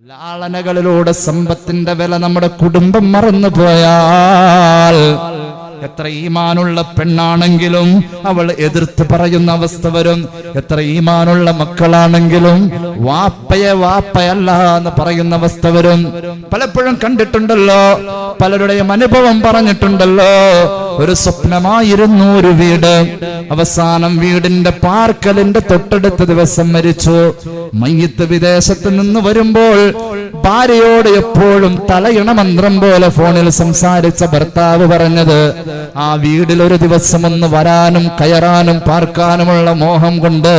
ലാളനകളിലൂടെ സമ്പത്തിന്റെ വില നമ്മുടെ കുടുംബം മറന്നു പോയാൽ എത്ര ഈമാനുള്ള പെണ്ണാണെങ്കിലും അവൾ എതിർത്ത് പറയുന്ന അവസ്ഥ വരും. എത്ര ഈമാനുള്ള മക്കളാണെങ്കിലും വാപ്പയെ വാപ്പയല്ല എന്ന് പറയുന്ന അവസ്ഥ വരും. പലപ്പോഴും കണ്ടിട്ടുണ്ടല്ലോ പലരുടെയും അനുഭവം പറഞ്ഞിട്ടുണ്ടല്ലോ ഒരു സ്വപ്നമായിരുന്നു ഒരു വീട്. അവസാനം വീടിന്റെ പാർക്കലിന്റെ തൊട്ടടുത്ത ദിവസം മരിച്ചു. മയ്യത്ത് വിദേശത്ത് നിന്ന് വരുമ്പോൾ ഭാര്യയോട് എപ്പോഴും തലയിണ മന്ത്രം പോലെ ഫോണിൽ സംസാരിച്ച ഭർത്താവ് പറഞ്ഞത് ആ വീടിൽ ഒരു ദിവസം ഒന്ന് വരാനും കയറാനും പാർക്കാനുമുള്ള മോഹം കൊണ്ട്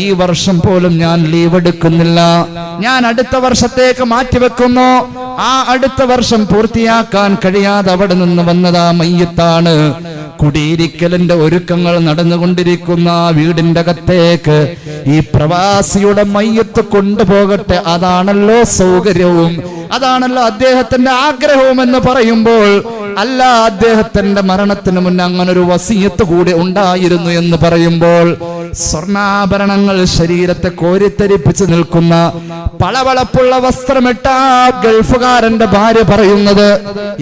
ഈ വർഷം പോലും ഞാൻ ലീവ് എടുക്കുന്നില്ല. ഞാൻ അടുത്ത വർഷത്തേക്ക് മാറ്റിവെക്കുന്നു ആ അടുത്ത വർഷം പൂർത്തിയാക്കാൻ കഴിയാതെ അവിടെ നിന്ന് വന്നതാ മയ്യത്താണ്. കുടിയിരിക്കലിന്റെ ഒരുക്കങ്ങൾ നടന്നുകൊണ്ടിരിക്കുന്ന ആ വീടിന്റെ അകത്തേക്ക് ഈ പ്രവാസിയുടെ മയ്യത്ത് കൊണ്ടുപോകട്ടെ അതാണല്ലോ സൗകര്യവും. അതാണല്ലോ അദ്ദേഹത്തിന്റെ ആഗ്രഹവും എന്ന് പറയുമ്പോൾ അല്ല അദ്ദേഹത്തിന്റെ മരണത്തിന് മുന്നേ അങ്ങനെ ഒരു വസീയത്ത് കൂടെ ഉണ്ടായിരുന്നു എന്ന് പറയുമ്പോൾ സ്വർണാഭരണങ്ങൾ ശരീരത്തെ കോരിത്തരിപ്പിച്ച് നിൽക്കുന്ന പളവളപ്പുള്ള വസ്ത്രമിട്ട ഗൾഫുകാരന്റെ ഭാര്യ പറയുന്നത്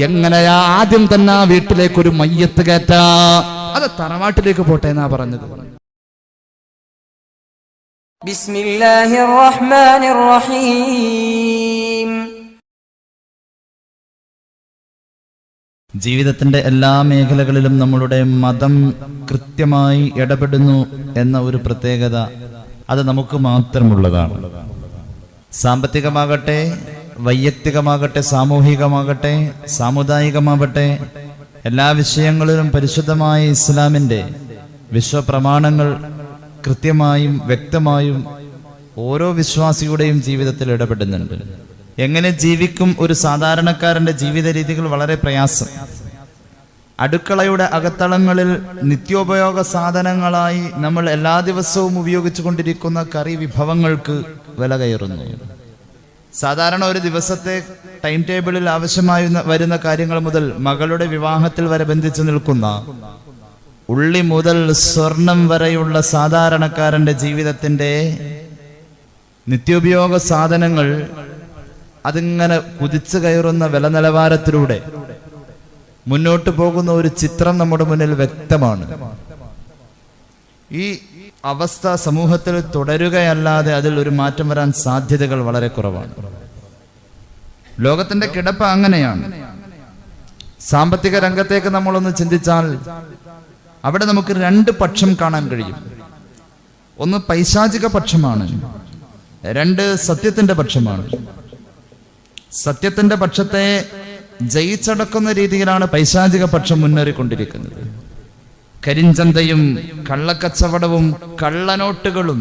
എങ്ങനെയാ ആദ്യം തന്നെ ആ വീട്ടിലേക്ക് ഒരു മയ്യത്ത് കയറ്റ? അത് തറവാട്ടിലേക്ക് പോട്ടെ എന്നാ പറഞ്ഞത്. ബിസ്മില്ലാഹിർ റഹ്മാനിർ റഹീം. ജീവിതത്തിന്റെ എല്ലാ മേഖലകളിലും നമ്മളുടെ മതം കൃത്യമായി ഇടപെടുന്നു എന്ന ഒരു പ്രത്യേകത അത് നമുക്ക് മാത്രമുള്ളതാണ്. സാമ്പത്തികമാകട്ടെ വൈയക്തികമാകട്ടെ സാമൂഹികമാകട്ടെ സാമുദായികമാകട്ടെ എല്ലാ വിഷയങ്ങളിലും പരിശുദ്ധമായ ഇസ്ലാമിന്റെ വിശ്വപ്രമാണങ്ങൾ കൃത്യമായും വ്യക്തമായും ഓരോ വിശ്വാസിയുടെയും ജീവിതത്തിൽ ഇടപെടുന്നുണ്ട്. എങ്ങനെ ജീവിക്കും ഒരു സാധാരണക്കാരന്റെ ജീവിത രീതികൾ വളരെ പ്രയാസം. അടുക്കളയുടെ അകത്തളങ്ങളിൽ നിത്യോപയോഗ സാധനങ്ങളായി നമ്മൾ എല്ലാ ദിവസവും ഉപയോഗിച്ചു കൊണ്ടിരിക്കുന്ന കറി വിഭവങ്ങൾക്ക് വില കയറുന്നു. സാധാരണ ഒരു ദിവസത്തെ ടൈം ടേബിളിൽ ആവശ്യമായി വരുന്ന കാര്യങ്ങൾ മുതൽ മകളുടെ വിവാഹത്തിൽ വരെ ബന്ധിച്ചു നിൽക്കുന്ന ഉള്ളി മുതൽ സ്വർണം വരെയുള്ള സാധാരണക്കാരന്റെ ജീവിതത്തിന്റെ നിത്യോപയോഗ സാധനങ്ങൾ അതിങ്ങനെ കുതിച്ചു കയറുന്ന വില നിലവാരത്തിലൂടെ മുന്നോട്ട് പോകുന്ന ഒരു ചിത്രം നമ്മുടെ മുന്നിൽ വ്യക്തമാണ്. ഈ അവസ്ഥ സമൂഹത്തിൽ തുടരുകയല്ലാതെ അതിൽ ഒരു മാറ്റം വരാൻ സാധ്യതകൾ വളരെ കുറവാണ്. ലോകത്തിന്റെ കിടപ്പ് അങ്ങനെയാണ്. സാമ്പത്തിക രംഗത്തേക്ക് നമ്മളൊന്ന് ചിന്തിച്ചാൽ അവിടെ നമുക്ക് രണ്ട് പക്ഷം കാണാൻ കഴിയും. ഒന്ന് പൈശാചിക പക്ഷമാണ്. രണ്ട് സത്യത്തിന്റെ പക്ഷമാണ്. സത്യത്തിന്റെ പക്ഷത്തെ ജയിച്ചടക്കുന്ന രീതിയിലാണ് പൈശാചിക പക്ഷം മുന്നേറിക്കൊണ്ടിരിക്കുന്നത്. കരിഞ്ചന്തയും കള്ളക്കച്ചവടവും കള്ളനോട്ടുകളും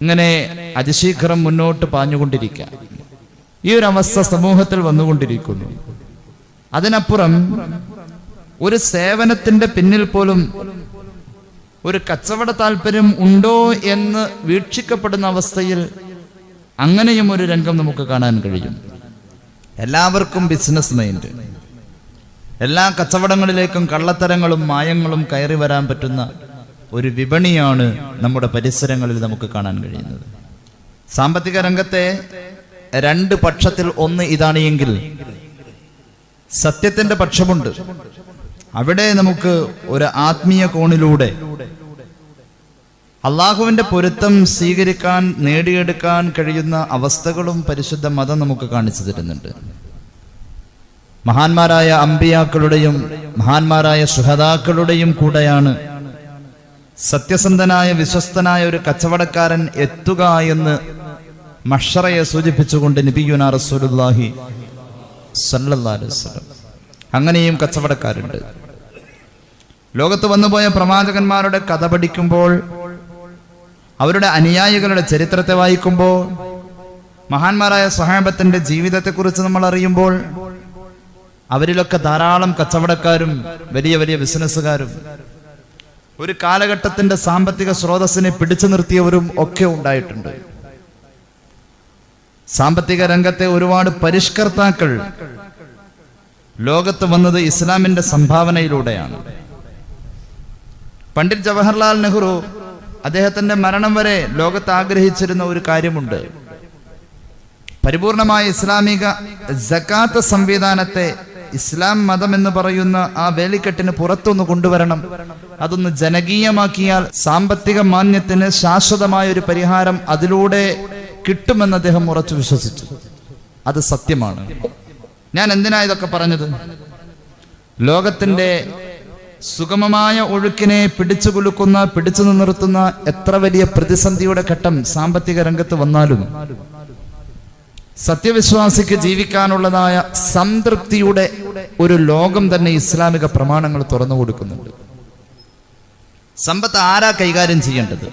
ഇങ്ങനെ അതിശീഘ്രം മുന്നോട്ട് പാഞ്ഞുകൊണ്ടിരിക്കുക ഈ ഒരു അവസ്ഥ സമൂഹത്തിൽ വന്നുകൊണ്ടിരിക്കുന്നു. അതിനപ്പുറം ഒരു സേവനത്തിന്റെ പിന്നിൽ പോലും ഒരു കച്ചവട താല്പര്യം ഉണ്ടോ എന്ന് വീക്ഷിക്കപ്പെടുന്ന അവസ്ഥയിൽ അങ്ങനെയും ഒരു രംഗം നമുക്ക് കാണാൻ കഴിയും. എല്ലാവർക്കും ബിസിനസ് മൈൻഡ് എല്ലാ കച്ചവടങ്ങളിലേക്കും കള്ളത്തരങ്ങളും മായങ്ങളും കയറി വരാൻ പറ്റുന്ന ഒരു വിപണിയാണ് നമ്മുടെ പരിസരങ്ങളിൽ നമുക്ക് കാണാൻ കഴിയുന്നത്. സാമ്പത്തിക രംഗത്തെ രണ്ട് പക്ഷത്തിൽ ഒന്ന് ഇതാണ് എങ്കിൽ സത്യത്തിന്റെ പക്ഷമുണ്ട്. അവിടെ നമുക്ക് ഒരു ആത്മീയ കോണിലൂടെ അള്ളാഹുവിന്റെ പൊരുത്തം സ്വീകരിക്കാൻ നേടിയെടുക്കാൻ കഴിയുന്ന അവസ്ഥകളും പരിശുദ്ധ മതം നമുക്ക് കാണിച്ചു തരുന്നുണ്ട്. മഹാന്മാരായ അമ്പിയാക്കളുടെയും മഹാന്മാരായ സുഹതാക്കളുടെയും കൂടെയാണ് സത്യസന്ധനായ വിശ്വസ്തനായ ഒരു കച്ചവടക്കാരൻ എത്തുക എന്ന് മഷറയെ സൂചിപ്പിച്ചുകൊണ്ട് നബിയുന റസൂലുല്ലാഹി വസല്ലം. അങ്ങനെയും കച്ചവടക്കാരുണ്ട്. ലോകത്ത് വന്നുപോയ പ്രവാചകന്മാരുടെ കഥ പഠിക്കുമ്പോൾ അവരുടെ അനുയായികളുടെ ചരിത്രത്തെ വായിക്കുമ്പോൾ മഹാന്മാരായ സഹാബത്തിന്റെ ജീവിതത്തെക്കുറിച്ച് നമ്മൾ അറിയുമ്പോൾ അവരിലൊക്കെ ധാരാളം കച്ചവടക്കാരും വലിയ വലിയ ബിസിനസ്സുകാരും ഒരു കാലഘട്ടത്തിന്റെ സാമ്പത്തിക സ്രോതസ്സിനെ പിടിച്ചു നിർത്തിയവരും ഒക്കെ ഉണ്ടായിട്ടുണ്ട്. സാമ്പത്തിക രംഗത്തെ ഒരുപാട് പരിഷ്കർത്താക്കൾ ലോകത്ത് വന്നത് ഇസ്ലാമിന്റെ സംഭാവനയിലൂടെയാണ്. പണ്ഡിറ്റ് ജവഹർലാൽ നെഹ്റു അദ്ദേഹത്തിന്റെ മരണം വരെ ലോകത്ത് ആഗ്രഹിച്ചിരുന്ന ഒരു കാര്യമുണ്ട്. പരിപൂർണമായ ഇസ്ലാമിക ജക്കാത്ത് സംവിധാനത്തെ ഇസ്ലാം മതം എന്ന് പറയുന്ന ആ വേലിക്കെട്ടിന് പുറത്തൊന്ന് കൊണ്ടുവരണം. അതൊന്ന് ജനകീയമാക്കിയാൽ സാമ്പത്തിക മാന്യത്തിന് ശാശ്വതമായ ഒരു പരിഹാരം അതിലൂടെ കിട്ടുമെന്ന് അദ്ദേഹം ഉറച്ചു വിശ്വസിച്ചു. അത് സത്യമാണ്. ഞാൻ എന്തിനാ ഇതൊക്കെ പറഞ്ഞത്? ലോകത്തിന്റെ സുഗമമായ ഒഴുക്കിനെ പിടിച്ചു കുലുക്കുന്ന പിടിച്ചു നിർത്തുന്ന എത്ര വലിയ പ്രതിസന്ധിയുടെ ഘട്ടം സാമ്പത്തിക രംഗത്ത് വന്നാലും സത്യവിശ്വാസിക്ക് ജീവിക്കാനുള്ളതായ സംതൃപ്തിയുടെ ഒരു ലോകം തന്നെ ഇസ്ലാമിക പ്രമാണങ്ങൾ തുറന്നു കൊടുക്കുന്നുണ്ട്. സമ്പത്ത് ആരാ കൈകാര്യം ചെയ്യേണ്ടത്?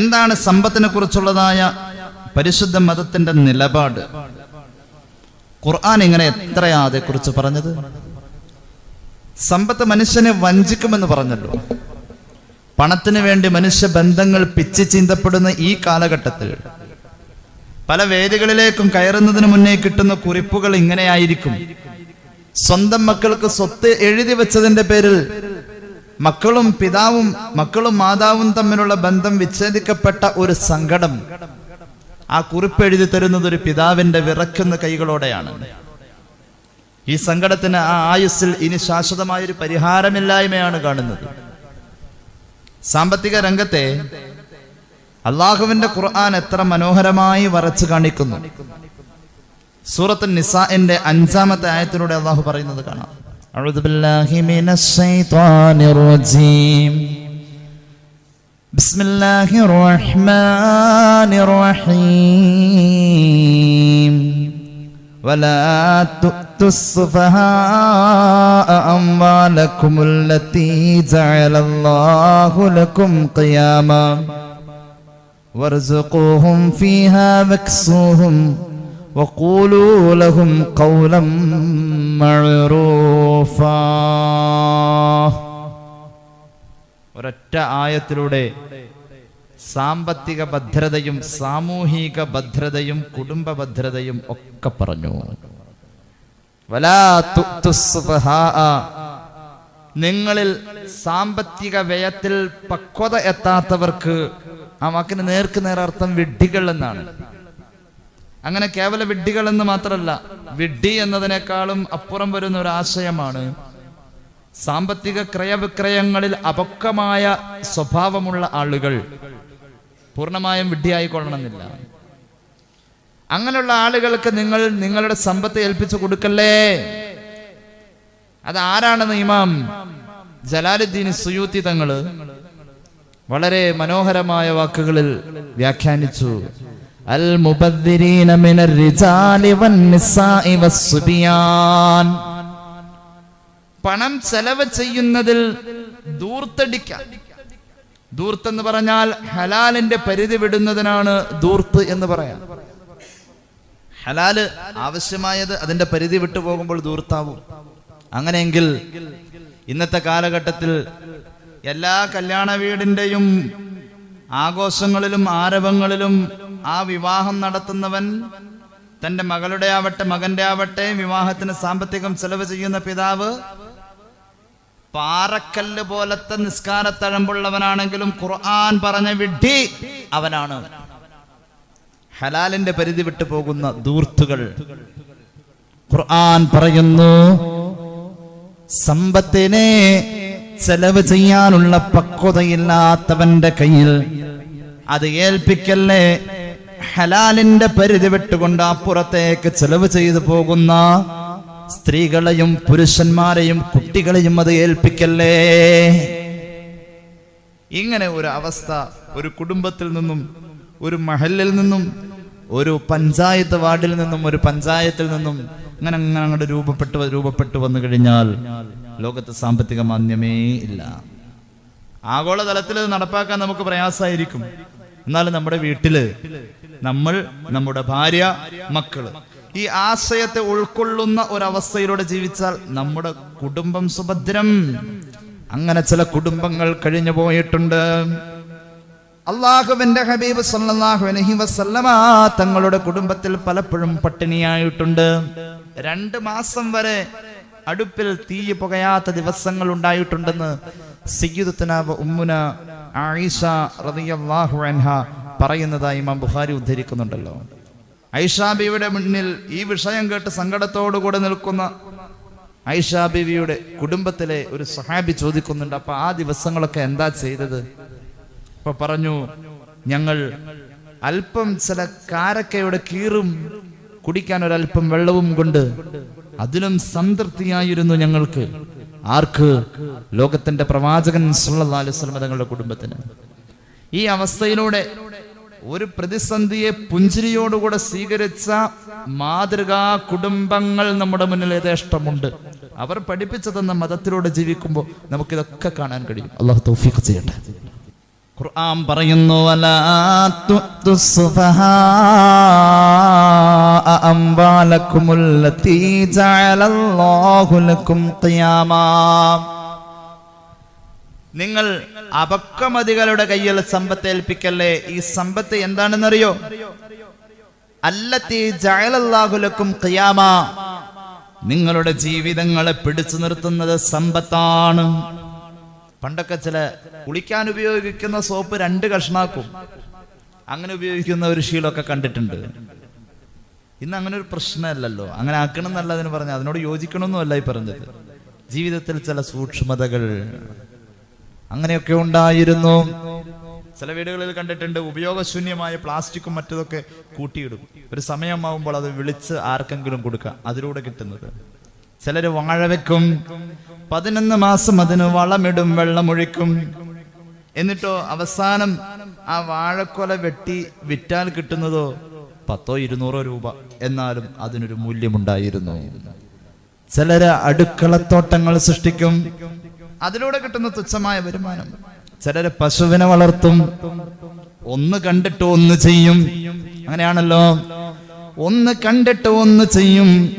എന്താണ് സമ്പത്തിനെ കുറിച്ചുള്ളതായ പരിശുദ്ധ മതത്തിന്റെ നിലപാട്? ഖുർആൻ ഇങ്ങനെ എത്രയാ അതേക്കുറിച്ച് പറഞ്ഞത്? സമ്പത്ത് മനുഷ്യനെ വഞ്ചിക്കുമെന്ന് പറഞ്ഞല്ലോ. പണത്തിന് വേണ്ടി മനുഷ്യ ബന്ധങ്ങൾ പിച്ച് ചീന്തപ്പെടുന്ന ഈ കാലഘട്ടത്തിൽ പല വേദികളിലേക്കും കയറുന്നതിന് മുന്നേ കിട്ടുന്ന കുറിപ്പുകൾ ഇങ്ങനെയായിരിക്കും. സ്വന്തം മക്കൾക്ക് സ്വത്ത് എഴുതി വെച്ചതിന്റെ പേരിൽ മക്കളും പിതാവും മക്കളും മാതാവും തമ്മിലുള്ള ബന്ധം വിച്ഛേദിക്കപ്പെട്ട ഒരു സങ്കടം. ആ കുറിപ്പ് എഴുതി തരുന്നത് ഒരു പിതാവിന്റെ വിറക്കുന്ന കൈകളോടെയാണ്. ഈ സങ്കടത്തിന് ആ ആയുസ്സിൽ ഇനി ശാശ്വതമായൊരു പരിഹാരമില്ലായ്മയാണ് കാണുന്നത്. സാമ്പത്തിക രംഗത്തെ അള്ളാഹുവിന്റെ ഖുർആൻ എത്ര മനോഹരമായി വരച്ചു കാണിക്കുന്നു. സൂറത്ത് നിസാന്റെ അഞ്ചാമത്തെ ആയത്തിലൂടെ അള്ളാഹു പറയുന്നത് കാണാം. ബിസ്മില്ലാഹിർ റഹ്മാനിർ റഹീം. ولا تؤتوا السفهاء أموالكم التي جعل الله لكم قياما وارزقوهم فيها واكسوهم وقولوا لهم قولا معروفا ഒരൊറ്റ ആയത്തിലൂടെ സാമ്പത്തിക ഭദ്രതയും സാമൂഹിക ഭദ്രതയും കുടുംബ ഭദ്രതയും ഒക്കെ പറഞ്ഞു. നിങ്ങളിൽ സാമ്പത്തിക വ്യയത്തിൽ പക്വത എത്താത്തവർക്ക് ആ വാക്കിന് നേർക്ക് നേരർത്ഥം വിഡ്ഢികൾ എന്നാണ്. അങ്ങനെ കേവല വിഡ്ഢികൾ എന്ന് മാത്രമല്ല വിഡ്ഢി എന്നതിനേക്കാളും അപ്പുറം വരുന്ന ഒരു ആശയമാണ് സാമ്പത്തിക ക്രയവിക്രയങ്ങളിൽ അപക്വമായ സ്വഭാവമുള്ള ആളുകൾ. പൂർണമായും വിഡ്ഢിയായിക്കൊള്ളണമെന്നില്ല അങ്ങനെയുള്ള ആളുകൾക്ക് നിങ്ങൾ നിങ്ങളുടെ സമ്പത്ത് ഏൽപ്പിച്ചു കൊടുക്കല്ലേ? അത് ആരാണെന്ന് ഇമാം ജലാലുദ്ദീൻ സുയൂത്തി തങ്ങൾ വളരെ മനോഹരമായ വാക്കുകളിൽ വ്യാഖ്യാനിച്ചു. അൽ മുബദ്ദിരീന മിനർ വസ്സുബിയാൻ. പണം ചെലവ് ചെയ്യുന്നതിൽ ദൂർത്തടിക്കാൻ ദൂർത്ത് എന്ന് പറഞ്ഞാൽ ഹലാലിന്റെ പരിധി വിടുന്നതിനാണ് ദൂർത്ത് എന്ന് പറയാം. ഹലാൽ ആവശ്യമായത് അതിന്റെ പരിധി വിട്ടു പോകുമ്പോൾ ദൂർത്താവും. അങ്ങനെയെങ്കിൽ ഇന്നത്തെ കാലഘട്ടത്തിൽ എല്ലാ കല്യാണ വീടിന്റെയും ആഘോഷങ്ങളിലും ആരവങ്ങളിലും ആ വിവാഹം നടത്തുന്നവൻ തന്റെ മകളുടെ ആവട്ടെ മകന്റെ ആവട്ടെ വിവാഹത്തിന് സാമ്പത്തികം ചെലവ് ചെയ്യുന്ന പിതാവ് പാറക്കല്ല് പോലത്തെ നിസ്കാരത്തഴമ്പുള്ളവനാണെങ്കിലും ഖുർആൻ പറഞ്ഞ വിഡ്ഢി അവനാണ്. ഹലാലിന്റെ പരിധി വിട്ടു പോകുന്ന ദൂർത്തുകൾ ഖുർആൻ പറയുന്നു സമ്പത്തിനെ ചെലവ് ചെയ്യാനുള്ള പക്വതയില്ലാത്തവന്റെ കയ്യിൽ അത് ഏൽപ്പിക്കല്ലേ? ഹലാലിന്റെ പരിധി വിട്ടുകൊണ്ട് അപ്പുറത്തേക്ക് ചെലവ് ചെയ്തു പോകുന്ന സ്ത്രീകളെയും പുരുഷന്മാരെയും കുട്ടികളെയും അത് ഏൽപ്പിക്കല്ലേ? ഇങ്ങനെ ഒരു അവസ്ഥ ഒരു കുടുംബത്തിൽ നിന്നും ഒരു മഹലിൽ നിന്നും ഒരു പഞ്ചായത്ത് വാർഡിൽ നിന്നും ഒരു പഞ്ചായത്തിൽ നിന്നും അങ്ങനെ അങ്ങനെ അങ്ങോട്ട് രൂപപ്പെട്ടു രൂപപ്പെട്ടു വന്നു കഴിഞ്ഞാൽ ലോകത്ത് സാമ്പത്തിക മാന്യമേ ഇല്ല. ആഗോളതലത്തിൽ ഇത് നടപ്പാക്കാൻ നമുക്ക് പ്രയാസമായിരിക്കും. എന്നാലും നമ്മുടെ വീട്ടിൽ നമ്മൾ നമ്മുടെ ഭാര്യ മക്കൾ ഈ ആശയത്തെ ഉൾക്കൊള്ളുന്ന ഒരവസ്ഥയിലൂടെ ജീവിച്ചാൽ നമ്മുടെ കുടുംബം സുഭദ്രം. അങ്ങനെ ചില കുടുംബങ്ങൾ കഴിഞ്ഞു പോയിട്ടുണ്ട്. അള്ളാഹുവിന്റെ ഹബീബ് അലൈഹി വസല്ലമ തങ്ങളുടെ കുടുംബത്തിൽ പലപ്പോഴും പട്ടിണിയായിട്ടുണ്ട്. രണ്ട് മാസം വരെ അടുപ്പിൽ തീ പുകയാത്ത ദിവസങ്ങൾ ഉണ്ടായിട്ടുണ്ടെന്ന് സയ്യിദത്തുന വ ഉമ്മുന ആയിഷ റളിയല്ലാഹു അൻഹ പറയുന്നതായി ഇമാം ബുഖാരി ഉദ്ധരിക്കുന്നുണ്ടല്ലോ. ഐഷാബിയുടെ മുന്നിൽ ഈ വിഷയം കേട്ട് സങ്കടത്തോടുകൂടെ നിൽക്കുന്ന ഐഷാ ബീവിയുടെ കുടുംബത്തിലെ ഒരു സഹാബി ചോദിക്കുന്നുണ്ട് അപ്പൊ ആ ദിവസങ്ങളൊക്കെ എന്താ ചെയ്തത്? അപ്പൊ പറഞ്ഞു ഞങ്ങൾ അല്പം ചില കാരക്കയുടെ കീറും കുടിക്കാൻ ഒരല്പം വെള്ളവും കൊണ്ട് അതിലും സംതൃപ്തിയായിരുന്നു ഞങ്ങൾക്ക്. ആർക്ക്? ലോകത്തിന്റെ പ്രവാചകൻ സല്ലല്ലാഹു അലൈഹി തങ്ങളുടെ കുടുംബത്തിന്. ഈ അവസ്ഥയിലൂടെ ഒരു പ്രതിസന്ധിയെ പുഞ്ചിരിയോടുകൂടെ സ്വീകരിച്ച മാതൃകാ കുടുംബങ്ങൾ നമ്മുടെ മുന്നിൽ യഥേഷ്ടമുണ്ട്. അവർ പഠിപ്പിച്ചു തന്ന മതത്തിലൂടെ ജീവിക്കുമ്പോൾ നമുക്കിതൊക്കെ കാണാൻ കഴിയും. അള്ളാഹു തൗഫീഖ് ചെയ്യട്ടെ. ഖുർആൻ പറയുന്നു അല്ലാത്തു ജഅലല്ലാഹു ലക്കും നിങ്ങൾ അപക്വമതികളുടെ കയ്യിൽ സമ്പത്ത് ഏൽപ്പിക്കല്ലേ? ഈ സമ്പത്ത് എന്താണെന്നറിയോ? അല്ലത്തി ജഅലല്ലാഹുലക്കും ഖിയാമ. നിങ്ങളുടെ ജീവിതങ്ങളെ പിടിച്ചു നിർത്തുന്നത് സമ്പത്താണ്. പണ്ടൊക്കെ ചില കുളിക്കാൻ ഉപയോഗിക്കുന്ന സോപ്പ് രണ്ട് കഷ്ണാക്കും. അങ്ങനെ ഉപയോഗിക്കുന്ന ഒരു ശീലമൊക്കെ കണ്ടിട്ടുണ്ട്. ഇന്ന് അങ്ങനെ ഒരു പ്രശ്നമല്ലല്ലോ. അങ്ങനെ ആക്കണം എന്നല്ല അതിന് പറഞ്ഞ അതിനോട് യോജിക്കണമെന്നല്ല ഈ പറഞ്ഞത്. ജീവിതത്തിൽ ചില സൂക്ഷ്മതകൾ അങ്ങനെയൊക്കെ ഉണ്ടായിരുന്നു. ചില വീടുകളിൽ കണ്ടിട്ടുണ്ട് ഉപയോഗശൂന്യമായ പ്ലാസ്റ്റിക്കും മറ്റതൊക്കെ കൂട്ടിയിടും. ഒരു സമയമാവുമ്പോൾ അത് വിളിച്ച് ആർക്കെങ്കിലും കൊടുക്കുക അതിലൂടെ കിട്ടുന്നത്. ചിലര് വാഴ വെക്കും. പതിനൊന്ന് മാസം അതിന് വളമിടും വെള്ളമൊഴിക്കും. എന്നിട്ടോ അവസാനം ആ വാഴക്കൊല വെട്ടി വിറ്റാൽ കിട്ടുന്നതോ പത്തോ ഇരുന്നൂറോ രൂപ. എന്നാലും അതിനൊരു മൂല്യമുണ്ടായിരുന്നു. ചിലര് അടുക്കളത്തോട്ടങ്ങൾ സൃഷ്ടിക്കും. അതിലൂടെ കിട്ടുന്ന തുച്ഛമായ വരുമാനം. ചിലര് പശുവിനെ വളർത്തും ഒന്ന് കണ്ടിട്ട് ഒന്ന് ചെയ്യും. അങ്ങനെയാണല്ലോ. ഒന്ന് കണ്ടിട്ട് ഒന്ന് ചെയ്യും.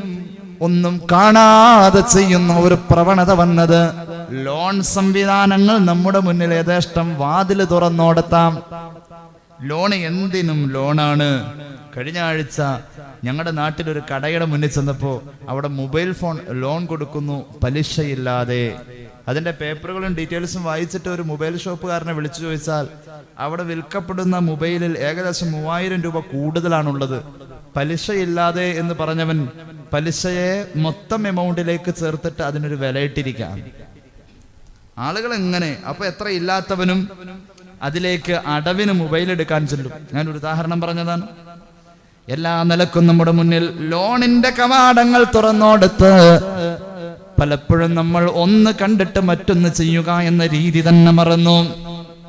ഒന്നും കാണാതെ ചെയ്യുന്ന ഒരു പ്രവണത വന്നത് ലോൺ സംവിധാനങ്ങൾ നമ്മുടെ മുന്നിൽ യഥേഷ്ടം വാതിൽ തുറന്നോടത്താം. ലോൺ എന്തിനും ലോണാണ്. കഴിഞ്ഞ ആഴ്ച ഞങ്ങളുടെ നാട്ടിൽ ഒരു കടയുടെ മുന്നിൽ ചെന്നപ്പോ അവിടെ മൊബൈൽ ഫോൺ ലോൺ കൊടുക്കുന്നു പലിശയില്ലാതെ. അതിന്റെ പേപ്പറുകളും ഡീറ്റെയിൽസും വായിച്ചിട്ട് ഒരു മൊബൈൽ ഷോപ്പുകാരനെ വിളിച്ചു ചോദിച്ചാൽ അവിടെ വിൽക്കപ്പെടുന്ന മൊബൈലിൽ ഏകദേശം മൂവായിരം രൂപ കൂടുതലാണുള്ളത്. പലിശയില്ലാതെ എന്ന് പറഞ്ഞവൻ പലിശയെ മൊത്തം എമൗണ്ടിലേക്ക് ചേർത്തിട്ട് അതിനൊരു വിലയിട്ടിരിക്കാം. ആളുകൾ എങ്ങനെ അപ്പൊ എത്ര ഇല്ലാത്തവനും അതിലേക്ക് അടവിന് മൊബൈൽ എടുക്കാൻ ചെല്ലും. ഞാൻ ഒരു ഉദാഹരണം പറഞ്ഞതാണ്. എല്ലാ നിലക്കും നമ്മുടെ മുന്നിൽ ലോണിന്റെ കവാടങ്ങൾ തുറന്നോടുത്ത് പലപ്പോഴും നമ്മൾ ഒന്ന് കണ്ടിട്ട് മറ്റൊന്ന് ചെയ്യുക എന്ന രീതി തന്നെ മറന്നു.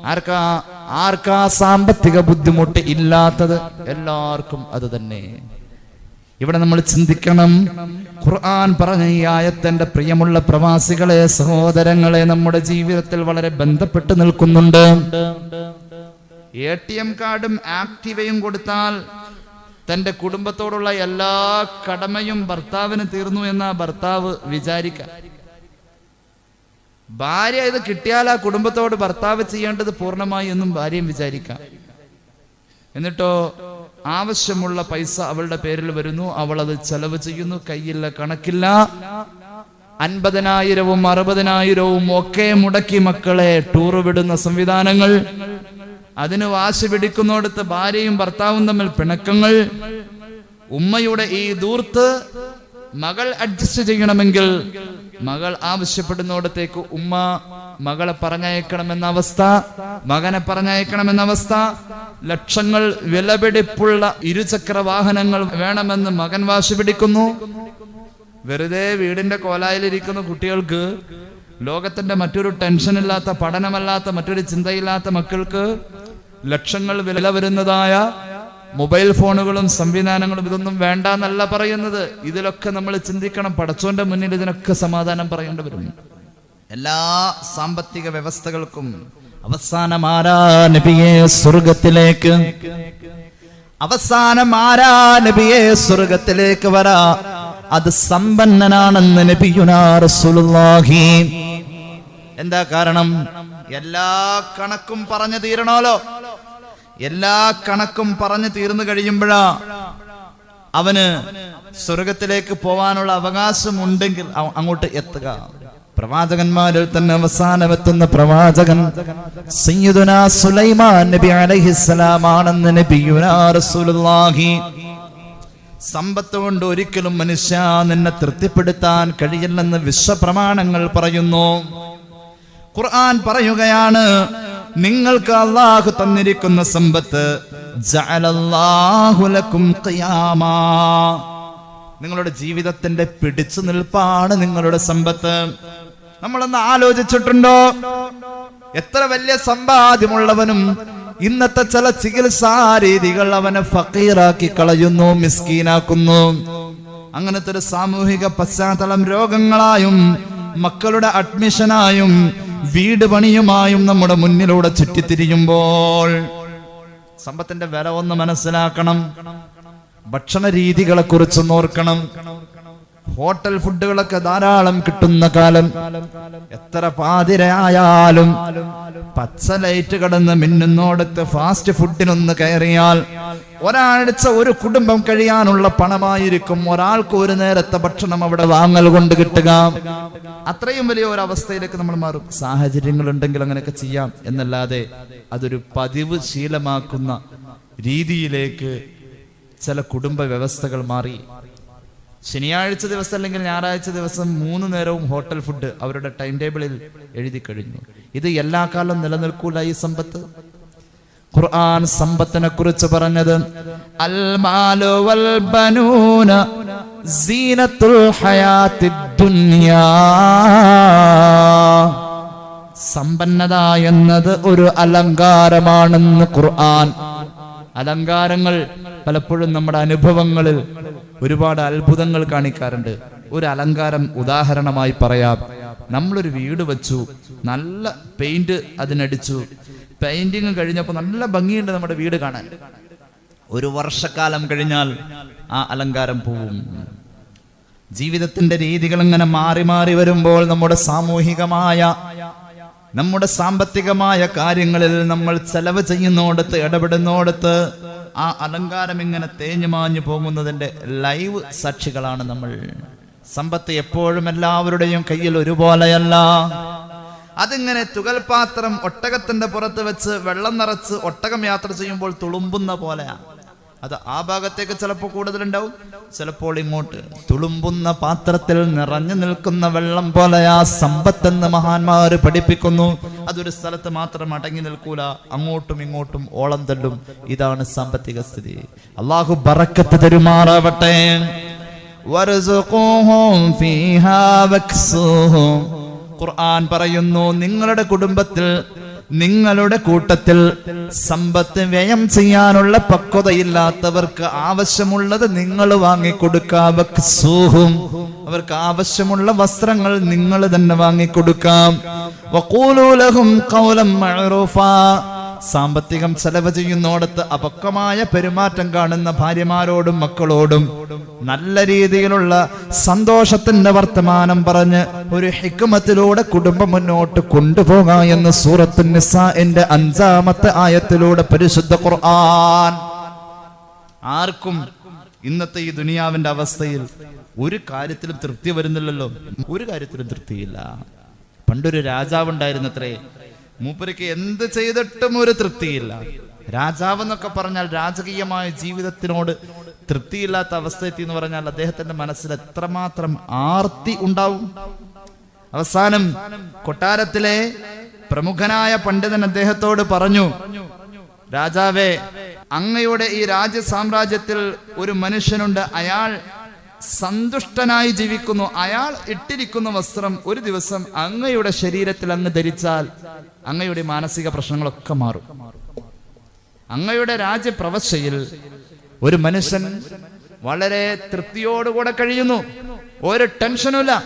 ആർക്കാ ആർക്കാ സാമ്പത്തിക ബുദ്ധിമുട്ട് ഇല്ലാത്തത്? എല്ലാവർക്കും അത് തന്നെ. ഇവിടെ നമ്മൾ ചിന്തിക്കണം. ഖുർആൻ പറഞ്ഞ ഈ ആയത്തിന്റെ പ്രിയമുള്ള പ്രവാസികളെ സഹോദരങ്ങളെ നമ്മുടെ ജീവിതത്തിൽ വളരെ ബന്ധപ്പെട്ട് നിൽക്കുന്നുണ്ട്. എ ടി എം കാർഡും ആക്ടിവയും കൊടുത്താൽ തന്റെ കുടുംബത്തോടുള്ള എല്ലാ കടമയും ഭർത്താവിന് തീർന്നു എന്ന ഭർത്താവ് വിചാരിക്കാം. ഭാര്യ ഇത് കിട്ടിയാൽ ആ കുടുംബത്തോട് ഭർത്താവ് ചെയ്യേണ്ടത് പൂർണമായി എന്നും ഭാര്യയും വിചാരിക്കാം. എന്നിട്ടോ ആവശ്യമുള്ള പൈസ അവളുടെ പേരിൽ വരുന്നു അവൾ അത് ചെലവ് ചെയ്യുന്നു കയ്യില്ല കണക്കില്ല. അൻപതിനായിരവും അറുപതിനായിരവും ഒക്കെ മുടക്കി മക്കളെ ടൂർ വിടുന്ന സംവിധാനങ്ങൾ. അതിന് വാശി പിടിക്കുന്നിടത്ത് ഭാര്യയും ഭർത്താവും തമ്മിൽ പിണക്കങ്ങൾ. ഉമ്മയുടെ ഈ ദൂർത്ത് മകൾ അഡ്ജസ്റ്റ് ചെയ്യണമെങ്കിൽ മകൾ ആവശ്യപ്പെടുന്നിടത്തേക്ക് ഉമ്മ മകളെ പറഞ്ഞയക്കണമെന്ന അവസ്ഥ മകനെ പറഞ്ഞയക്കണമെന്ന അവസ്ഥ ലക്ഷങ്ങൾ വിലപിടിപ്പുള്ള ഇരുചക്ര വാഹനങ്ങൾ വേണമെന്ന് മകൻ വാശി പിടിക്കുന്നു. വെറുതെ വീടിന്റെ കോലായിലിരിക്കുന്ന കുട്ടികൾക്ക് ലോകത്തിന്റെ മറ്റൊരു ടെൻഷൻ ഇല്ലാത്ത പഠനമല്ലാത്ത മറ്റൊരു ചിന്തയില്ലാത്ത മക്കൾക്ക് ലക്ഷങ്ങൾ വില വരുന്നതായ മൊബൈൽ ഫോണുകളും സംവിധാനങ്ങളും ഇതൊന്നും വേണ്ട എന്നല്ല പറയുന്നത്. ഇതിലൊക്കെ നമ്മൾ ചിന്തിക്കണം. പടച്ചോന്റെ മുന്നിൽ ഇതിനൊക്കെ സമാധാനം പറയേണ്ടി വരും എല്ലാ സാമ്പത്തിക വ്യവസ്ഥകൾക്കും അവസാനം സ്വർഗത്തിലേക്ക്. അവസാനം ആരാ നബിയെ സ്വർഗത്തിലേക്ക് വരാ. അത് സമ്പന്നനാണെന്ന് നബിയുനാ റസൂലുള്ളാഹി. എന്താ കാരണം? എല്ലാ കണക്കും പറഞ്ഞു തീരണമല്ലോ എല്ലാ കണക്കും പറഞ്ഞു തീർന്നു കഴിയുമ്പോഴാ അവന് സ്വർഗത്തിലേക്ക് പോവാനുള്ള അവകാശം ഉണ്ടെങ്കിൽ അങ്ങോട്ട് എത്തുക. പ്രവാചകന്മാരിൽ തന്നെ അവസാനമെത്തുന്ന പ്രവാചകൻ സുലൈമാൻ നബി ആണെന്ന് നബിയുനാ റസൂലുള്ളാഹി. സമ്പത്ത് കൊണ്ട് ഒരിക്കലും മനുഷ്യ നിന്നെ തൃപ്തിപ്പെടുത്താൻ കഴിയില്ലെന്ന് വിശ്വപ്രമാണങ്ങൾ പറയുന്നു. ഖുർആൻ പറയുകയാണ് നിങ്ങൾക്ക് അള്ളാഹു തന്നിരിക്കുന്ന സമ്പത്ത്. നിങ്ങളുടെ ജീവിതത്തിന്റെ പിടിച്ചു നിൽപ്പാണ് നിങ്ങളുടെ സമ്പത്ത്. നമ്മളൊന്ന് ആലോചിച്ചിട്ടുണ്ടോ? എത്ര വലിയ സമ്പാദ്യമുള്ളവനും ഇന്നത്തെ ചില ചികിത്സാ രീതികൾ അവനെ ഫക്കീറാക്കി കളയുന്നു മിസ്കീനാക്കുന്നു. അങ്ങനത്തെ ഒരു സാമൂഹിക പശ്ചാത്തലം രോഗങ്ങളായും മക്കളുടെ അഡ്മിഷനായും വീട് പണിയുമായും നമ്മുടെ മുന്നിലൂടെ ചുറ്റിത്തിരിയുമ്പോൾ സമ്പത്തിന്റെ വില ഒന്ന് മനസ്സിലാക്കണം. ഭക്ഷണ രീതികളെ കുറിച്ച് ഓർക്കണം. ഹോട്ടൽ ഫുഡുകളൊക്കെ ധാരാളം കിട്ടുന്ന കാലം. എത്ര പാതിരയായാലും പച്ച ലൈറ്റ് കടന്ന് മിന്നുന്നോടത്ത് ഫാസ്റ്റ് ഫുഡിനൊന്ന് കയറിയാൽ ഒരാഴ്ച ഒരു കുടുംബം കഴിയാനുള്ള പണമായിരിക്കും. ഒരാൾക്ക് ഒരു നേരത്തെ ഭക്ഷണം അവിടെ വാങ്ങൽ കൊണ്ട് കിട്ടുക. അത്രയും വലിയ ഒരു അവസ്ഥയിലേക്ക് നമ്മൾ മാറും. സാഹചര്യങ്ങൾ ഉണ്ടെങ്കിൽ അങ്ങനെയൊക്കെ ചെയ്യാം എന്നല്ലാതെ അതൊരു പതിവ് ശീലമാക്കുന്ന രീതിയിലേക്ക് ചില കുടുംബ വ്യവസ്ഥകൾ മാറി. ശനിയാഴ്ച ദിവസം അല്ലെങ്കിൽ ഞായറാഴ്ച ദിവസം മൂന്ന് നേരവും ഹോട്ടൽ ഫുഡ് അവരുടെ ടൈം ടേബിളിൽ എഴുതി കഴിഞ്ഞു. ഇത് എല്ലാ കാലം നിലനിൽക്കൂല ഈ സമ്പത്ത്? ഖുർആൻ സമ്പത്തിനെ കുറിച്ച് പറഞ്ഞത് സമ്പന്നത എന്നത് ഒരു അലങ്കാരമാണെന്ന് ഖുർആൻ. അലങ്കാരങ്ങൾ പലപ്പോഴും നമ്മുടെ അനുഭവങ്ങളിൽ ഒരുപാട് അത്ഭുതങ്ങൾ കാണിക്കാറുണ്ട്. ഒരു അലങ്കാരം ഉദാഹരണമായി പറയാം. നമ്മളൊരു വീട് വെച്ചു. നല്ല പെയിന്റ് അതിനടിച്ചു. പെയിന്റിങ് കഴിഞ്ഞപ്പോൾ നല്ല ഭംഗിയുണ്ട് നമ്മുടെ വീട് കാണാൻ. ഒരു വർഷക്കാലം കഴിഞ്ഞാൽ ആ അലങ്കാരം പോവും. ജീവിതത്തിന്റെ രീതികൾ ഇങ്ങനെ മാറി മാറി വരുമ്പോൾ നമ്മുടെ സാമൂഹികമായ നമ്മുടെ സാമ്പത്തികമായ കാര്യങ്ങളിൽ നമ്മൾ ചെലവ് ചെയ്യുന്നോടത്ത് ഇടപെടുന്നോടത്ത് ആ അലങ്കാരം ഇങ്ങനെ തേഞ്ഞു മാഞ്ഞു പോകുന്നതിന്റെ ലൈവ് സാക്ഷികളാണ് നമ്മൾ. സമ്പത്ത് എപ്പോഴും എല്ലാവരുടെയും കയ്യിൽ ഒരുപോലെയല്ല. അതിങ്ങനെ തുകൽപാത്രം ഒട്ടകത്തിന്റെ പുറത്ത് വെച്ച് വെള്ളം നിറച്ച് ഒട്ടകം യാത്ര ചെയ്യുമ്പോൾ തുളുമ്പുന്ന പോലെയാ. അത് ആ ഭാഗത്തേക്ക് ചിലപ്പോൾ കൂടുതലുണ്ടാവും. ചിലപ്പോൾ ഇങ്ങോട്ട് തുളുമ്പുന്ന പാത്രത്തിൽ നിറഞ്ഞു നിൽക്കുന്ന വെള്ളം പോലെ ആ സമ്പത്തെന്ന് മഹാന്മാര് പഠിപ്പിക്കുന്നു. അതൊരു സ്ഥലത്ത് മാത്രം അടങ്ങി നിൽക്കൂല. അങ്ങോട്ടും ഇങ്ങോട്ടും ഓളം തള്ളും ഇതാണ് സാമ്പത്തിക സ്ഥിതി. അള്ളാഹു ബറക്കത്ത് തരുമാറാവട്ടെ. ഖുർആൻ പറയുന്നു നിങ്ങളുടെ കുടുംബത്തിൽ നിങ്ങളുടെ കൂട്ടത്തിൽ സമ്പത്ത് വ്യയം ചെയ്യാനുള്ള പക്വതയില്ലാത്തവർക്ക് ആവശ്യമുള്ളത് നിങ്ങൾ വാങ്ങിക്കൊടുക്കാം സൂഹും അവർക്ക് ആവശ്യമുള്ള വസ്ത്രങ്ങൾ നിങ്ങൾ തന്നെ വാങ്ങിക്കൊടുക്കാം. വക്കൂലൂലഹും ലഹും ഖൗലൻ മഅറൂഫാ. സാമ്പത്തികം ചെലവ് ചെയ്യുന്നോടത്ത് അപക്വമായ പെരുമാറ്റം കാണുന്ന ഭാര്യമാരോടും മക്കളോടും നല്ല രീതിയിലുള്ള സന്തോഷത്തിന്റെ വർത്തമാനം പറഞ്ഞ് ഒരു ഹിക്കുമത്തിലൂടെ കുടുംബം മുന്നോട്ട് കൊണ്ടുപോകാം എന്ന് സൂറത്തു നിസാന്റെ അഞ്ചാമത്തെ ആയത്തിലൂടെ പരിശുദ്ധ ഖുർആൻ. ആർക്കും ഇന്നത്തെ ഈ ദുനിയാവിന്റെ അവസ്ഥയിൽ ഒരു കാര്യത്തിലും തൃപ്തി വരുന്നില്ലല്ലോ. ഒരു കാര്യത്തിലും തൃപ്തിയില്ല. പണ്ടൊരു രാജാവ് ഉണ്ടായിരുന്നത്രേ മൂപ്പർക്ക് എന്ത് ചെയ്തിട്ടും ഒരു തൃപ്തിയില്ല. രാജാവ് എന്നൊക്കെ പറഞ്ഞാൽ രാജകീയമായ ജീവിതത്തിനോട് തൃപ്തിയില്ലാത്ത അവസ്ഥ എത്തി എന്ന് പറഞ്ഞാൽ അദ്ദേഹത്തിന്റെ മനസ്സിൽ എത്രമാത്രം ആർത്തി ഉണ്ടാവും. അവസാനം കൊട്ടാരത്തിലെ പ്രമുഖനായ പണ്ഡിതൻ അദ്ദേഹത്തോട് പറഞ്ഞു രാജാവേ അങ്ങയുടെ ഈ രാജ്യ സാമ്രാജ്യത്തിൽ ഒരു മനുഷ്യനുണ്ട്. അയാൾ സന്തുഷ്ടനായി ജീവിക്കുന്നു. അയാൾ ഇട്ടിരിക്കുന്ന വസ്ത്രം ഒരു ദിവസം അങ്ങയുടെ ശരീരത്തിൽ അങ്ങ് ധരിച്ചാൽ അങ്ങയുടെ മാനസിക പ്രശ്നങ്ങളൊക്കെ മാറും. അങ്ങയുടെ രാജ്യപ്രവശ്യയിൽ ഒരു മനുഷ്യൻ വളരെ തൃപ്തിയോടുകൂടെ കഴിയുന്നു. ഒരു ടെൻഷനുമില്ല.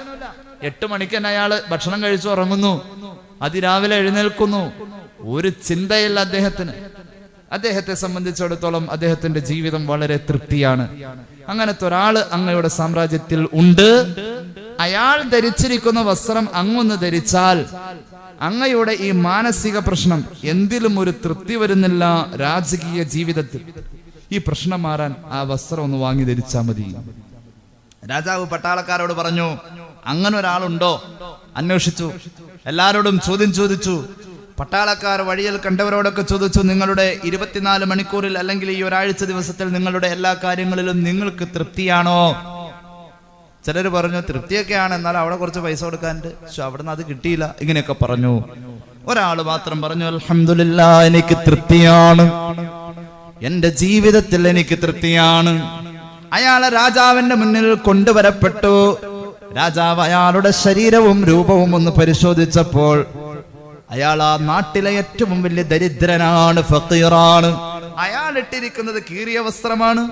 എട്ട് മണിക്ക് തന്നെ അയാൾ ഭക്ഷണം കഴിച്ചു ഉറങ്ങുന്നു. അതിരാവിലെ എഴുന്നേൽക്കുന്നു. ഒരു ചിന്തയില്ല അദ്ദേഹത്തിന്. അദ്ദേഹത്തെ സംബന്ധിച്ചിടത്തോളം അദ്ദേഹത്തിന്റെ ജീവിതം വളരെ തൃപ്തിയാണ്. അങ്ങനത്തെ ഒരാൾ അങ്ങയുടെ സാമ്രാജ്യത്തിൽ ഉണ്ട്. അയാൾ ധരിച്ചിരിക്കുന്ന വസ്ത്രം അങ്ങൊന്ന് ധരിച്ചാൽ അങ്ങയുടെ ഈ മാനസിക പ്രശ്നം എന്തിലും ഒരു തൃപ്തി വരുന്നില്ല രാജകീയ ജീവിതത്തിൽ. ഈ പ്രശ്നം മാറാൻ ആ വസ്ത്രം ഒന്ന് വാങ്ങി ധരിച്ചാൽ മതി. രാജാവ് പട്ടാളക്കാരോട് പറഞ്ഞു അങ്ങനെ ഒരാളുണ്ടോ അന്വേഷിച്ചു. എല്ലാരോടും ചോദ്യം ചോദിച്ചു. പട്ടാളക്കാർ വഴിയിൽ കണ്ടവരോടൊക്കെ ചോദിച്ചു നിങ്ങളുടെ ഇരുപത്തിനാല് മണിക്കൂറിൽ അല്ലെങ്കിൽ ഈ ഒരാഴ്ച ദിവസത്തിൽ നിങ്ങളുടെ എല്ലാ കാര്യങ്ങളിലും നിങ്ങൾക്ക് തൃപ്തിയാണോ? ചിലർ പറഞ്ഞു തൃപ്തിയൊക്കെയാണ് എന്നാൽ അവിടെ കുറച്ച് പൈസ കൊടുക്കാനുണ്ട്. പക്ഷെ അവിടെ നിന്ന് അത് കിട്ടിയില്ല. ഇങ്ങനെയൊക്കെ പറഞ്ഞു. ഒരാൾ മാത്രം പറഞ്ഞു അലഹമില്ല എനിക്ക് തൃപ്തിയാണ്. എന്റെ ജീവിതത്തിൽ എനിക്ക് തൃപ്തിയാണ്. അയാളെ രാജാവിന്റെ മുന്നിൽ കൊണ്ടുവരപ്പെട്ടു. രാജാവ് അയാളുടെ ശരീരവും രൂപവും ഒന്ന് പരിശോധിച്ചപ്പോൾ അയാൾ ആ നാട്ടിലെ ഏറ്റവും വലിയ ദരിദ്രനാണ് ഫക്കീറാണ്. അയാൾ ഇട്ടിരിക്കുന്നത് കീറിയ വസ്ത്രമാണ്.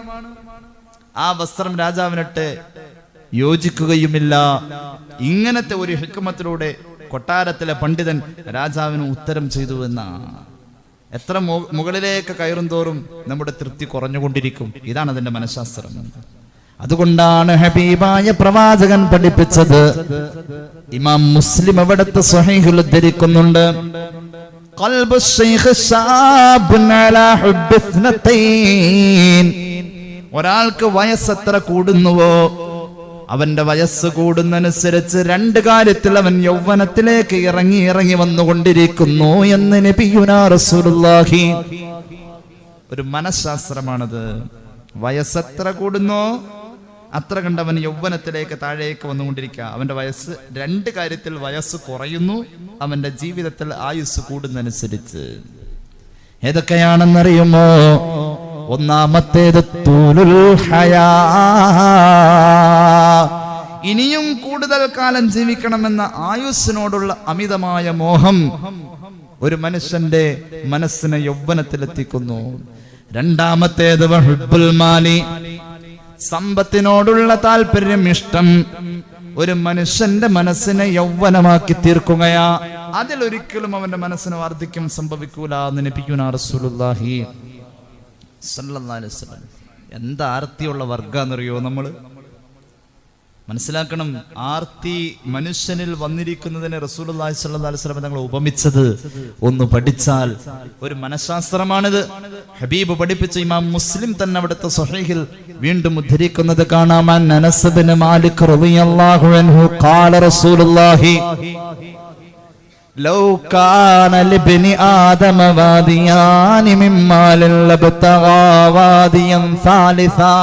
ആ വസ്ത്രം രാജാവിനിട്ട് യോജിക്കുകയുമില്ല. ഇങ്ങനത്തെ ഒരു ഹിക്കുമത്തിലൂടെ കൊട്ടാരത്തിലെ പണ്ഡിതൻ രാജാവിന് ഉത്തരം ചെയ്തു എന്ന. എത്ര മുകളിലേക്ക് കയറും തോറും നമ്മുടെ തൃപ്തി കുറഞ്ഞുകൊണ്ടിരിക്കും. ഇതാണ് അതിന്റെ മനഃശാസ്ത്രം. അതുകൊണ്ടാണ് ഹബീബായ പ്രവാചകൻ പഠിപ്പിച്ചത്. ഇമാം മുസ്ലിം അവിടുത്തെ സ്വഹീഹുൽ ഉദ്ധരിക്കുന്നുണ്ട്. ഒരാൾക്ക് വയസ്സ് എത്ര കൂടുന്നുവോ അവന്റെ വയസ്സ് കൂടുന്നതനുസരിച്ച് രണ്ട് കാര്യത്തിൽ അവൻ യൗവനത്തിലേക്ക് ഇറങ്ങി ഇറങ്ങി വന്നുകൊണ്ടിരിക്കുന്നു എന്ന് നബിയുനാ റസൂലുള്ളാഹി. ഒരു മനഃശാസ്ത്രമാണത്. വയസ്സെത്ര കൂടുന്നു? അത്ര കണ്ടവൻ യൗവനത്തിലേക്ക് താഴേക്ക് വന്നുകൊണ്ടിരിക്കുക. അവന്റെ വയസ്സ് രണ്ട് കാര്യത്തിൽ വയസ്സ് കുറയുന്നു അവന്റെ ജീവിതത്തിൽ ആയുസ് കൂടുന്നതനുസരിച്ച്. ഏതൊക്കെയാണെന്നറിയുമോ? ഒന്നാമത്തേത് തൂലുൽ ഹയാ. ഇനിയും കൂടുതൽ കാലം ജീവിക്കണമെന്ന ആയുസ്സിനോടുള്ള അമിതമായ മോഹം ഒരു മനുഷ്യന്റെ മനസ്സിനെ യൗവനത്തിലെത്തിക്കുന്നു. രണ്ടാമത്തേത് മാലി. സമ്പത്തിനോടുള്ള താല്പര്യം ഇഷ്ടം. ഒരു മനുഷ്യന്റെ മനസ്സിനെ യൗവനമാക്കി തീർക്കുകയാ. അതിലൊരിക്കലും അവന്റെ മനസ്സിന് വാർദ്ധക്യം സംഭവിക്കൂല എന്ന് വസല്ലം. എന്താ ആർത്തിയുള്ള വർഗാന്നറിയോ നമ്മൾ? മനസ്സിലാക്കണം ആർത്തി മനുഷ്യനിൽ വന്നിരിക്കുന്നതിനെ റസൂലുള്ളാഹി സ്വല്ലല്ലാഹു അലൈഹി വസല്ലം തങ്ങൾ ഉപമിച്ചത് ഒന്ന് പഠിച്ചാൽ ഒരു മനഃശാസ്ത്രമാണിത് ഹബീബ് പഠിപ്പിച്ച ഇമാം മുസ്ലിം തന്നെ അവിടുത്തെ സ്വഹീഹിൽ വീണ്ടും ഉദ്ധരിക്കുന്നത് കാണാം അൻ അനസ് ബിൻ മാലിക് റളിയല്ലാഹു അൻഹു ഖാല റസൂലുള്ളാഹി لو كان لابن آدم واديان من مال لابتغى واديا ثالثا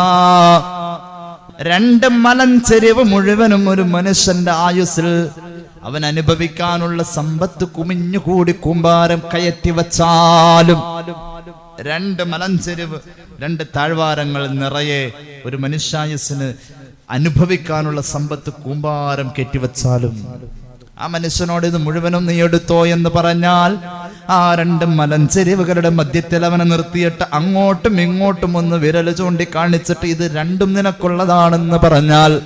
രണ്ട് മലഞ്ചെരിവ് മുഴുവനും ഒരു മനുഷ്യന്റെ ആയുസ്സിൽ അവൻ അനുഭവിക്കാനുള്ള സമ്പത്ത് കുമിഞ്ഞുകൂടി കൂമ്പാരം കയറ്റി വച്ചാലും രണ്ട് മലഞ്ചെരിവ് രണ്ട് താഴ്വാരങ്ങൾ നിറയെ ഒരു മനുഷ്യായുസ്സിന് അനുഭവിക്കാനുള്ള സമ്പത്ത് കൂമ്പാരം കെട്ടിവച്ചാലും ആ മനുഷ്യനോട് ഇത് മുഴുവനും നീ എടുത്തോ എന്ന് പറഞ്ഞാൽ ആ രണ്ട് മലഞ്ചെരിവുകളുടെ മധ്യത്തിൽ അവനെ നിർത്തിയിട്ട് അങ്ങോട്ടും ഇങ്ങോട്ടും ഒന്ന് വിരൽ ചൂണ്ടി കാണിച്ചിട്ട് ഇത് രണ്ടും നിനക്കുള്ളതാണെന്ന് പറഞ്ഞാൽ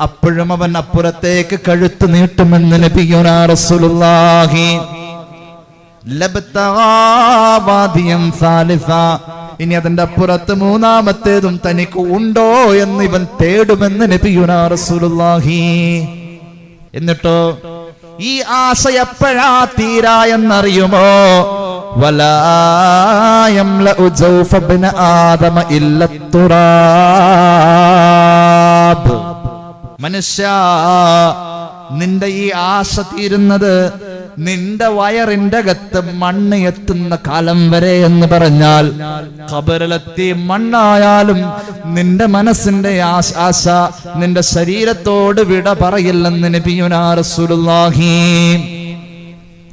അപ്പോഴും അവൻ അപ്പുറത്തേക്ക് കഴുത്ത് നീട്ടുമെന്ന്. ഇനി അതിന്റെ അപ്പുറത്ത് മൂന്നാമത്തേതും തനിക്ക് ഉണ്ടോ എന്ന് ഇവൻ തേടുമെന്ന് നബിയുനാ റസൂലുള്ളാഹി എന്നിട്ടോ ഈ ആശ എപ്പോഴാ തീരാ എന്നറിയുമോ? ആദമ മനുഷ്യ നിന്റെ ഈ ആശ തീരുന്നത് നിന്റെ വയറിന്റെ അകത്ത് മണ്ണ് എത്തുന്ന കാലം വരെ എന്ന് പറഞ്ഞാൽ കബറിലെത്തി മണ്ണായാലും നിന്റെ മനസ്സിന്റെ ആശ നിന്റെ ശരീരത്തോട് വിട പറയില്ലെന്ന് റസൂലുള്ളാഹി.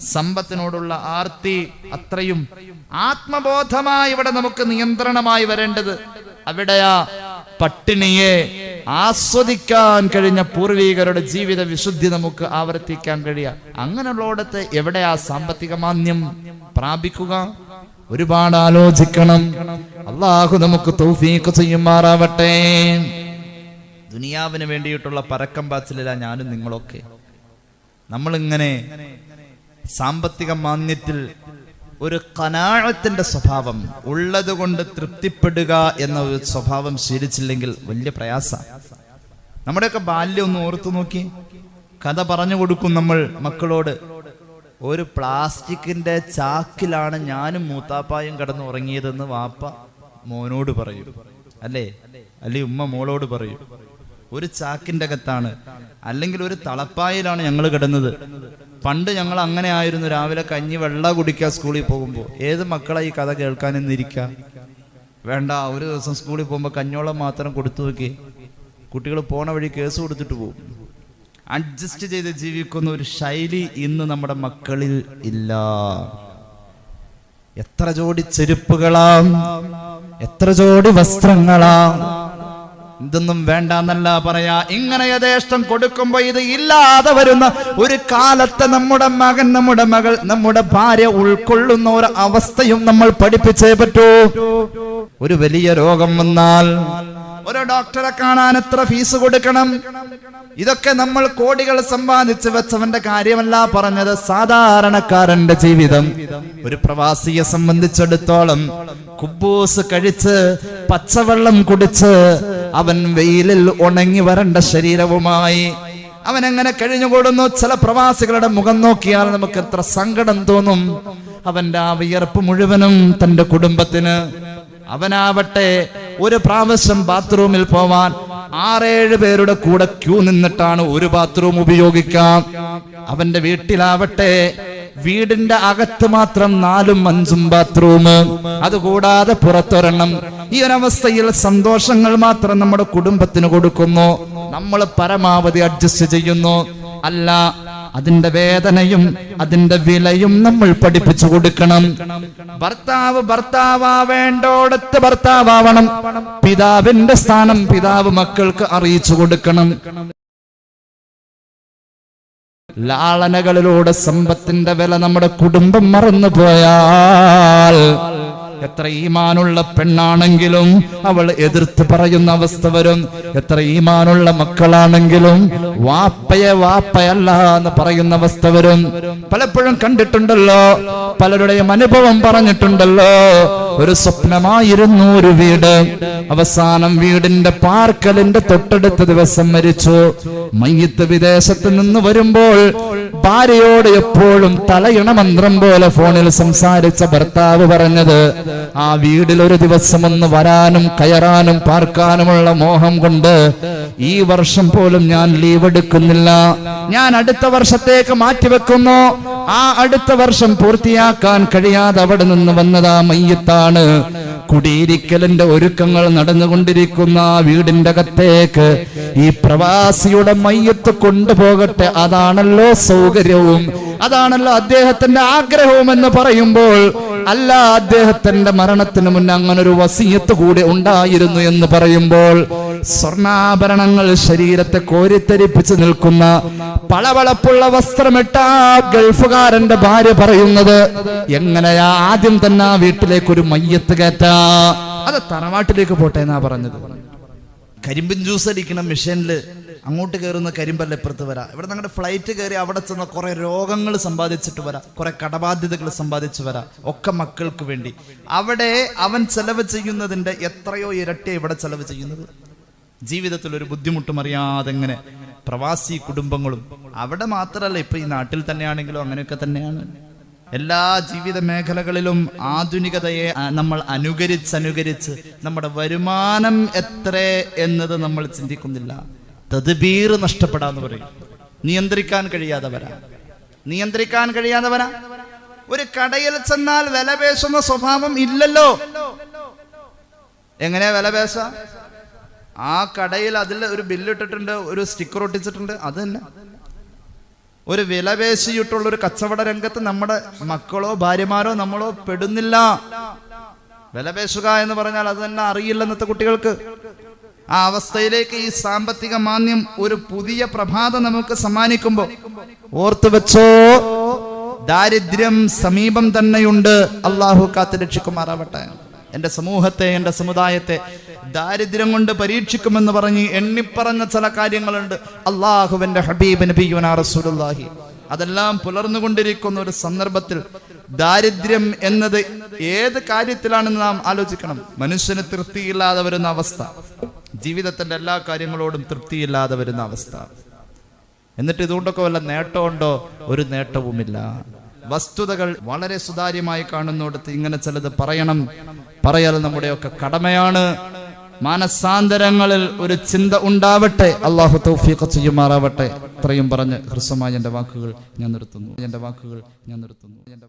സമ്പത്തിനോടുള്ള ആർത്തി അത്രയും ആത്മബോധമായി ഇവിടെ നമുക്ക് നിയന്ത്രണമായി വരേണ്ടത് അവിടെയാ. പട്ടിണിയെ ആസ്വദിക്കാൻ കഴിഞ്ഞ പൂർവികരുടെ ജീവിത വിശുദ്ധി നമുക്ക് ആവർത്തിക്കാൻ കഴിയുക എവിടെ ആ സാമ്പത്തിക മാന്യം പ്രാപിക്കുക? ഒരുപാട് ആലോചിക്കണം. അള്ളാഹു നമുക്ക് തൗഫീഖ് ചെയ്യുമാറാവട്ടെ. ദുനിയാവിന് വേണ്ടിയിട്ടുള്ള പരക്കം പാച്ചിലില്ല ഞാനും നിങ്ങളൊക്കെ. നമ്മളിങ്ങനെ സാമ്പത്തിക മാന്യത്തിൽ ഒരു കനാഴത്തിന്റെ സ്വഭാവം ഉള്ളതുകൊണ്ട് തൃപ്തിപ്പെടുക എന്ന ഒരു സ്വഭാവം ശീലിച്ചില്ലെങ്കിൽ വലിയ പ്രയാസ. നമ്മുടെയൊക്കെ ബാല്യം ഒന്ന് ഓർത്തു നോക്കി. കഥ പറഞ്ഞു കൊടുക്കും നമ്മൾ മക്കളോട്. ഒരു പ്ലാസ്റ്റിക്കിന്റെ ചാക്കിലാണ് ഞാനും മൂത്താപ്പായും കിടന്ന് ഉറങ്ങിയതെന്ന് വാപ്പ മോനോട് പറയും. അല്ലേ? അല്ലെ ഉമ്മ മോളോട് പറയും. ഒരു ചാക്കിന്റെ അകത്താണ്. അല്ലെങ്കിൽ ഒരു തളപ്പായിലാണ് ഞങ്ങൾ കിടന്നത്. പണ്ട് ഞങ്ങൾ അങ്ങനെ ആയിരുന്നു. രാവിലെ കഞ്ഞി വെള്ളം കുടിക്കുക സ്കൂളിൽ പോകുമ്പോൾ ഏത് മക്കളാ ഈ കഥ കേൾക്കാൻ ഇന്നിരിക്കുക വേണ്ട ഒരു ദിവസം സ്കൂളിൽ പോകുമ്പോൾ കഞ്ഞോളം മാത്രം കൊടുത്തു നോക്കി. കുട്ടികൾ പോണ വഴി കേസ് കൊടുത്തിട്ട് പോകും. അഡ്ജസ്റ്റ് ചെയ്ത് ജീവിക്കുന്ന ഒരു ശൈലി ഇന്ന് നമ്മുടെ മക്കളിൽ ഇല്ല. എത്ര ജോഡി ചെരുപ്പുകളാം. എത്ര ജോഡി വസ്ത്രങ്ങളാ. ഇതൊന്നും വേണ്ടെന്നല്ല പറയാ. ഇങ്ങനെ യഥേഷ്ടം കൊടുക്കുമ്പോ ഇത് ഇല്ലാതെ വരുന്ന ഒരു കാലത്തെ നമ്മുടെ മകൻ നമ്മുടെ മകൾ നമ്മുടെ ഭാര്യ ഉൾക്കൊള്ളുന്ന ഒരു അവസ്ഥയും നമ്മൾ പഠിപ്പിച്ചേ പറ്റൂ. ഒരു വലിയ രോഗം വന്നാൽ ഒരു ഡോക്ടറെ കാണാൻ എത്ര ഫീസ് കൊടുക്കണം? ഇതൊക്കെ നമ്മൾ കോടികൾ സമ്പാദിച്ച് വെച്ചവന്റെ കാര്യമല്ല പറഞ്ഞത്. സാധാരണക്കാരന്റെ ജീവിതം ഒരു പ്രവാസിയെ സംബന്ധിച്ചിടത്തോളം കുബൂസ് കഴിച്ച് പച്ചവെള്ളം കുടിച്ച് അവൻ വെയിലിൽ ഉണങ്ങി വരണ്ട ശരീരവുമായി. അവൻ എങ്ങനെ കഴിഞ്ഞുകൂടുന്നു? ചില പ്രവാസികളുടെ മുഖം നോക്കിയാൽ നമുക്ക് എത്ര സങ്കടം തോന്നും. അവന്റെ ആ വിയർപ്പ് മുഴുവനും തന്റെ കുടുംബത്തിന്. അവനാവട്ടെ ഒരു പ്രാവശ്യം ബാത്റൂമിൽ പോവാൻ ആറേഴ് പേരുടെ കൂടെ ക്യൂ നിന്നിട്ടാണ് ഒരു ബാത്റൂം ഉപയോഗിക്കാം. അവന്റെ വീട്ടിലാവട്ടെ വീടിന്റെ അകത്ത് മാത്രം നാലും അഞ്ചും ബാത്റൂം അതുകൂടാതെ പുറത്തൊരെണ്ണം. ഈ ഒരവസ്ഥയിൽ സന്തോഷങ്ങൾ മാത്രം നമ്മുടെ കുടുംബത്തിന് കൊടുക്കുന്നു. നമ്മൾ പരമാവധി അഡ്ജസ്റ്റ് ചെയ്യുന്നു. അല്ല അതിന്റെ വേദനയും അതിന്റെ വിലയും നമ്മൾ പഠിപ്പിച്ചു കൊടുക്കണം. ഭർത്താവ് ഭർത്താവേണ്ടോടത്ത് ഭർത്താവണം പിതാവിന്റെ സ്ഥാനം പിതാവ് മക്കൾക്ക് അറിയിച്ചു കൊടുക്കണം. ലാളനകളിലൂടെ സമ്പത്തിന്റെ വില നമ്മുടെ കുടുംബം മറന്നു പോയാൽ എത്ര ഈമാനുള്ള പെണ്ണാണെങ്കിലും അവൾ എതിർത്ത് പറയുന്ന അവസ്ഥ വരും. എത്ര ഈമാനുള്ള മക്കളാണെങ്കിലും വാപ്പയെ വാപ്പയല്ല എന്ന് പറയുന്ന അവസ്ഥ വരും. പലപ്പോഴും കണ്ടിട്ടുണ്ടല്ലോ പലരുടെയും അനുഭവം പറഞ്ഞിട്ടുണ്ടല്ലോ ഒരു സ്വപ്നമായിരുന്നു ഒരു വീട്. അവസാനം വീടിന്റെ പാർക്കലിന്റെ തൊട്ടടുത്ത ദിവസം മരിച്ചു. മയ്യത്ത് വിദേശത്ത് നിന്ന് വരുമ്പോൾ ഭാര്യയോട് എപ്പോഴും തലയിണ മന്ത്രം പോലെ ഫോണിൽ സംസാരിച്ച ഭർത്താവ് പറഞ്ഞത് ആ വീടിൽ ഒരു ദിവസം ഒന്ന് വരാനും കയറാനും പാർക്കാനുമുള്ള മോഹം കൊണ്ട് ഈ വർഷം പോലും ഞാൻ ലീവ് എടുക്കുന്നില്ല. ഞാൻ അടുത്ത വർഷത്തേക്ക് മാറ്റിവെക്കുന്നു. ആ അടുത്ത വർഷം പൂർത്തിയാക്കാൻ കഴിയാതെ അവിടെ നിന്ന് വന്നതാ മയ്യത്താണ്. കുടിയിരിക്കലിന്റെ ഒരുക്കങ്ങൾ നടന്നുകൊണ്ടിരിക്കുന്ന ആ വീടിന്റെ അകത്തേക്ക് ഈ പ്രവാസിയുടെ മയ്യത്ത് കൊണ്ടുപോകട്ടെ. അതാണല്ലോ സൗകര്യവും. അതാണല്ലോ അദ്ദേഹത്തിന്റെ ആഗ്രഹവും എന്ന് പറയുമ്പോൾ അല്ല അദ്ദേഹത്തിന്റെ മരണത്തിന് മുന്നേ അങ്ങനെ ഒരു വസീയത്ത് കൂടെ ഉണ്ടായിരുന്നു എന്ന് പറയുമ്പോൾ സ്വർണാഭരണങ്ങൾ ശരീരത്തെ കോരിത്തരിപ്പിച്ച് നിൽക്കുന്ന പളവളപ്പുള്ള വസ്ത്രമിട്ട ഗൾഫുകാരന്റെ ഭാര്യ പറയുന്നത് എങ്ങനെയാ ആദ്യം തന്നെ ആ വീട്ടിലേക്ക് ഒരു മയ്യത്ത് കയറ്റാ? അത് തറവാട്ടിലേക്ക് പോട്ടെ എന്നാ പറഞ്ഞത്. കരിമ്പിൻ ജ്യൂസ് അടിക്കണം മെഷീനിൽ അങ്ങോട്ട് കയറുന്ന കരിമ്പല്ല ഇപ്പുറത്ത് വരാം. ഇവിടെ നിങ്ങളുടെ ഫ്ലൈറ്റ് കയറി അവിടെ ചെന്ന കുറെ രോഗങ്ങൾ സമ്പാദിച്ചിട്ട് വരാം. കുറെ കടബാധ്യതകൾ സമ്പാദിച്ചു വരാം. ഒക്കെ മക്കൾക്ക് വേണ്ടി. അവിടെ അവൻ ചെലവ് ചെയ്യുന്നതിന്റെ എത്രയോ ഇരട്ടി ഇവിടെ ചെലവ് ചെയ്യുന്നത്. ജീവിതത്തിൽ ഒരു ബുദ്ധിമുട്ടും അറിയാതെ എങ്ങനെ പ്രവാസി കുടുംബങ്ങളും അവിടെ മാത്രമല്ല ഇപ്പൊ ഈ നാട്ടിൽ തന്നെയാണെങ്കിലും അങ്ങനെയൊക്കെ തന്നെയാണ്. എല്ലാ ജീവിത മേഖലകളിലും ആധുനികതയെ നമ്മൾ അനുകരിച്ച് അനുകരിച്ച് നമ്മുടെ വരുമാനം എത്ര എന്നത് നമ്മൾ ചിന്തിക്കുന്നില്ല. തദ്ബീർ നഷ്ടപ്പെടാന്ന് പറയും. നിയന്ത്രിക്കാൻ കഴിയാതെ വരാ നിയന്ത്രിക്കാൻ കഴിയാതെ വരാ ഒരു കടയിൽ ചെന്നാൽ വില പേശുന്ന സ്വഭാവം ഇല്ലല്ലോ. എങ്ങനെയാ വില പേശ? ആ കടയിൽ അതിൽ ഒരു ബില്ലിട്ടിട്ടുണ്ട് ഒരു സ്റ്റിക്കർ ഒട്ടിച്ചിട്ടുണ്ട് അത് തന്നെ ഒരു വിലപേശിയിട്ടുള്ള ഒരു കച്ചവട രംഗത്ത് നമ്മുടെ മക്കളോ ഭാര്യമാരോ നമ്മളോ പെടുന്നില്ല. വിലപേശുക എന്ന് പറഞ്ഞാൽ അത് തന്നെ അറിയില്ല ഇന്നത്തെ കുട്ടികൾക്ക്. ആ അവസ്ഥയിലേക്ക് ഈ സാമ്പത്തിക മാന്യം ഒരു പുതിയ പ്രഭാതം നമുക്ക് സമ്മാനിക്കുമ്പോ ഓർത്തു വെച്ചോ ദാരിദ്ര്യം സമീപം തന്നെയുണ്ട്. അള്ളാഹു കാത്തു രക്ഷിക്കുമാറാവട്ടെ. എന്റെ സമൂഹത്തെ എന്റെ സമുദായത്തെ ദാരിദ്ര്യം കൊണ്ട് പരീക്ഷിക്കുമെന്ന് പറഞ്ഞ് എണ്ണിപ്പറഞ്ഞ ചില കാര്യങ്ങളുണ്ട്. അള്ളാഹുവിന്റെ ഹബീബ് നബിയുന അതെല്ലാം പുലർന്നുകൊണ്ടിരിക്കുന്ന ഒരു സന്ദർഭത്തിൽ ദാരിദ്ര്യം എന്നത് ഏത് കാര്യത്തിലാണെന്ന് നാം ആലോചിക്കണം. മനുഷ്യന് തൃപ്തിയില്ലാതെ വരുന്ന അവസ്ഥ. ജീവിതത്തിന്റെ എല്ലാ കാര്യങ്ങളോടും തൃപ്തിയില്ലാതെ വരുന്ന അവസ്ഥ. എന്നിട്ട് ഇതുകൊണ്ടൊക്കെ വല്ല നേട്ടമുണ്ടോ? ഒരു നേട്ടവുമില്ല. വസ്തുതകൾ വളരെ സുതാര്യമായി കാണുന്നിടത്ത് ഇങ്ങനെ ചിലത് പറയണം. പറയൽ നമ്മുടെയൊക്കെ കടമയാണ്. മാനസാന്തരങ്ങളിൽ ഒരു ചിന്ത ഉണ്ടാവട്ടെ. അള്ളാഹു തൗഫീഖ് ചെയ്യുമാറാവട്ടെ. ഇത്രയും പറഞ്ഞ് ഹൃസ്വമായ എന്റെ വാക്കുകൾ ഞാൻ നിർത്തുന്നു. എന്റെ വാക്കുകൾ ഞാൻ നിർത്തുന്നു. എന്റെ